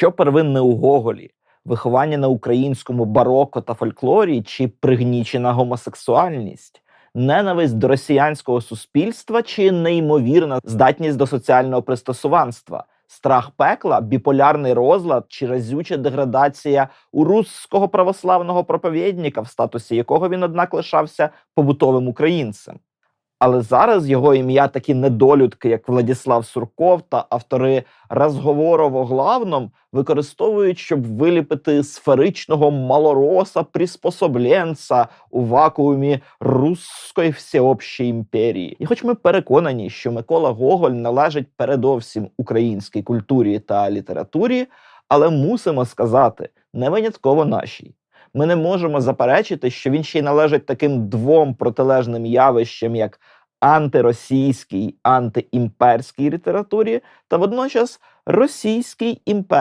Що первинне у Гоголі? Виховання на українському бароко та фольклорі чи пригнічена гомосексуальність, ненависть до росіянського суспільства чи неймовірна здатність до соціального пристосуванства, страх пекла, біполярний розлад чи разюча деградація у русского православного проповідника, в статусі якого він, однак, лишався побутовим українцем. Але зараз його ім'я такі недолюдки, як Владіслав Сурков та автори розговорово главном використовують, щоб виліпити сферичного малороса приспособленца у вакуумі руської всеобщої імперії. І хоч ми переконані, що Микола Гоголь належить передовсім українській культурі та літературі, але мусимо сказати не винятково нашій. Ми не можемо заперечити, що він ще й належить таким двом протилежним явищам, як антиросійській, антиімперській літературі, та водночас російській імперській